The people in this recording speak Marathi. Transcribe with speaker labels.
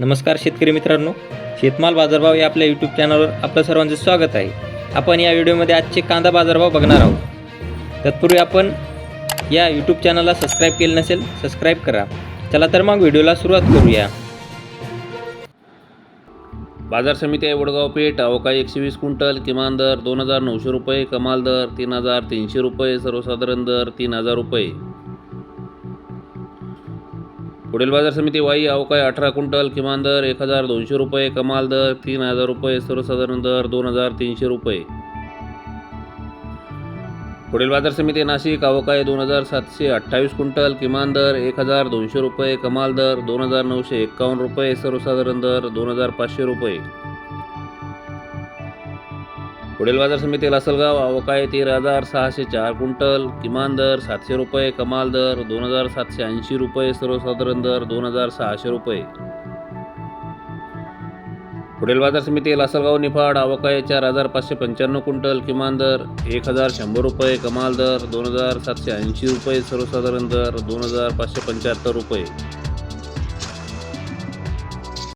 Speaker 1: नमस्कार शेतकरी मित्रांनो. शेतमाल बाजारभाव या आपल्या यूट्यूब चॅनलवर आपलं सर्वांचं स्वागत आहे. आपण या व्हिडिओमध्ये आजचे कांदा बाजारभाव बघणार आहोत. तत्पूर्वी आपण या यूट्यूब चॅनलला सबस्क्राईब केलं नसेल सबस्क्राईब करा. चला तर मग व्हिडिओला सुरुवात करूया.
Speaker 2: बाजार समिती आहे वडगाव पेठ अवकाळी एकशे वीस क्विंटल किमान दर दोन हजार नऊशे रुपये कमाल दर तीन हजार तीनशे रुपये सर्वसाधारण दर तीन हजार रुपये. पुढील बाजार समिती वाई अवकाळी अठरा क्विंटल किमान दर एक हजार दोनशे रुपये कमाल दर तीन हजार रुपये सर्वसाधारण दर दोन हजार तीनशे रुपये. पुढील बाजार समिती नाशिक अवकाळी दोन हजार सातशे अठ्ठावीस क्विंटल किमान दर एक हजार दोनशे रुपये कमाल दर दोन हजार नऊशे एक्कावन्न रुपये सर्वसाधारण दर दोन हजार पाचशे रुपये. पुढील बाजार समिती असलगाव अवकाळी तेरा हजार सहाशे चार क्विंटल किमान दर सातशे रुपये कमाल दर दोन हजार सातशे ऐंशी रुपये सर्वसाधारण दर दोन हजार सहाशे रुपये. पुढील बाजार समिती लासलगाव निफाड अवकाळी चार हजार पाचशे पंच्याण्णव क्विंटल किमान दर एक हजार शंभर रुपये कमाल दर दोन हजार सातशे ऐंशी रुपये सर्वसाधारण दर दोन हजार पाचशे पंच्याहत्तर रुपये.